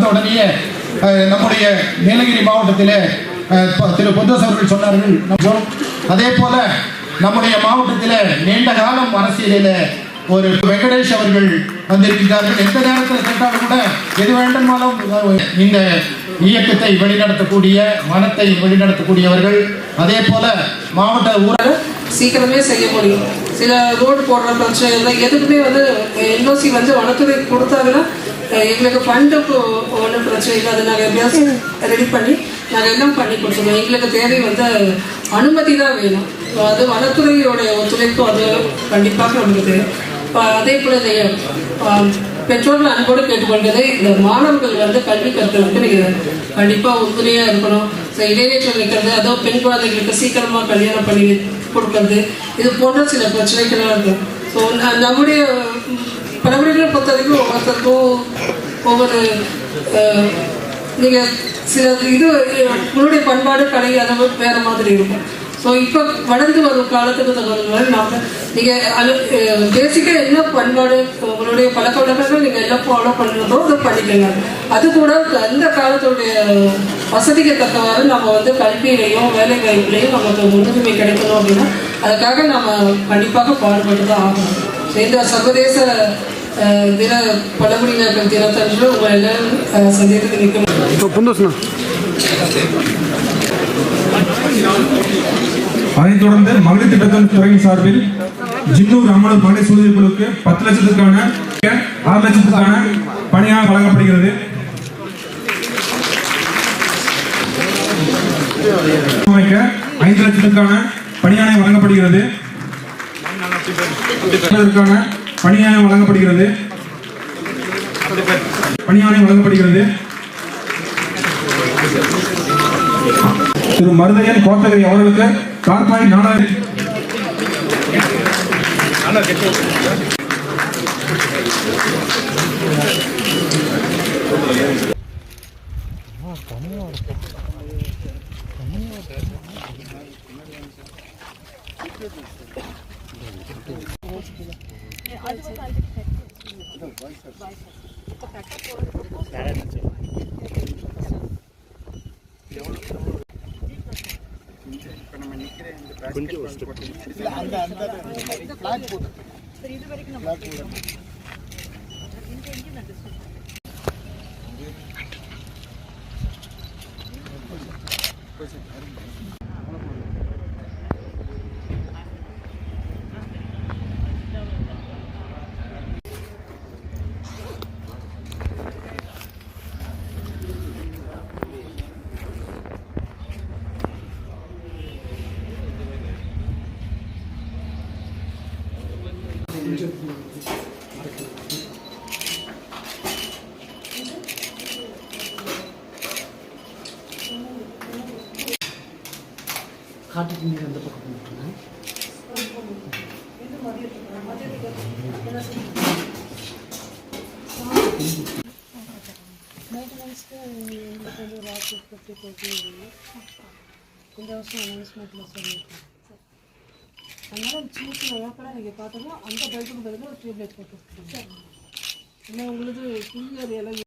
வந்த உடனேயே நம்முடைய நீலகிரி மாவட்டத்திலே திரு பொந்தோஸ் அவர்கள் சொன்னார்கள் நம்ம- அதே போல நம்முடைய மாவட்டத்தில் நீண்ட காலம் அரசியலில் ஒரு வெங்கடேஷ் அவர்கள் வந்திருக்கிறார்கள் எந்த நேரத்தில் கேட்டாலும் கூட எது வேண்டுமானாலும் இந்த இயக்கத்தை வழிநடத்தக்கூடிய மனத்தை வழிநடத்தக்கூடியவர்கள். அதே போல மாவட்ட ஊரக சீக்கிரமே செய்ய முடியும். சில ரோடு போடுற பிரச்சனை இல்லை எதுக்குமே வந்து என்ஓசி வந்து வனத்துறை கொடுத்தாங்கன்னா எங்களுக்கு ஃபண்டுக்கு ஒன்றும் பிரச்சனை இல்லை. அதை நாங்கள் எப்படியாவது ரெடி பண்ணி நாங்கள் எல்லாம் பண்ணி கொடுத்துருவோம். எங்களுக்கு தேவை வந்து அனுமதி தான் வேணும். அது வனத்துறையோடைய ஒத்துழைப்பு அது கண்டிப்பாக தேவை. இப்போ அதே போல் இந்த பெற்றோர்கள் அன்போடு கேட்டுக்கொண்டது இந்த மாணவர்கள் வந்து கல்வி கற்கிறதுக்கு நீங்கள் கண்டிப்பாக உறுதுணையாக இருக்கணும். ஸோ இடைநீச்சல் வைக்கிறது அதோ பெண் குழந்தைகளுக்கு சீக்கிரமாக கல்யாணம் பண்ணி கொடுக்கறது இது போன்ற சில பிரச்சனைகள்லாம் இருக்கும் ஸோ நம்முடைய பரம்பரைகளை பொறுத்த வரைக்கும் ஒவ்வொருத்தருக்கும் ஒவ்வொரு நீங்கள் சில இது உங்களுடைய பண்பாடு கலை அது வேறு மாதிரி இருக்கும். ஸோ இப்போ வளர்ந்து வரும் காலத்துக்கு தகுந்த மாதிரி நாம் நீங்கள் அது பேசிக்காக என்ன பண்பாடு உங்களுடைய பழக்க வழக்கங்கள் நீங்கள் எல்லாம் ஃபாலோ பண்ணுறதோ அதை பண்ணிக்கோங்க. அது கூட அந்த காலத்துடைய வசதிக்கு தக்கவாறு நம்ம வந்து கல்வியிலையும் வேலை வாய்ப்புலையும் நமக்கு முன்னுரிமை கிடைக்கணும் அப்படின்னா அதுக்காக நம்ம கண்டிப்பாக பாடுபட்டு தான் ஆகணும். இந்த சர்வதேச தின பழங்குடியினர்கள் தினத்தன்று உங்களை எல்லாரும் அஹ், சந்தித்து நிற்க இப்போ அதைத் தொடர்ந்து மகளிர் திட்டத்தின் துறையின் சார்பில் ஜின்னூர் அம்மனூர் மகளிர் சுழுதி பத்து லட்சத்துக்கான ஆறு லட்சத்துக்கான பணியாக வழங்கப்படுகிறது. அமைக்க ஐந்து லட்சத்துக்கான பணியாணை வழங்கப்படுகிறது. அதற்கான வழங்கப்படுகிறது. பணியாணை வழங்கப்படுகிறது. மருதையன் கோத்தகிரி அவர்களுக்கு கார்பாய் கொஞ்சம் ஒரு ஸ்டெப் இல்லை அந்த அந்த பிளாக் போட்டு பிளாக் போட்டு కార్డు ఎంత పక్కన కొంచెం అవసరం అనౌన్స్మెంట్లో సార్ మీకు அதனால் சின்ன வேப்பெல்லாம் நீங்கள் பார்த்தோம்னா அந்த பைப்புக்கு பதிலாக ஒரு டியூப் லைட் போட்டு இல்லை உங்களுக்கு புதிய எல்லாம்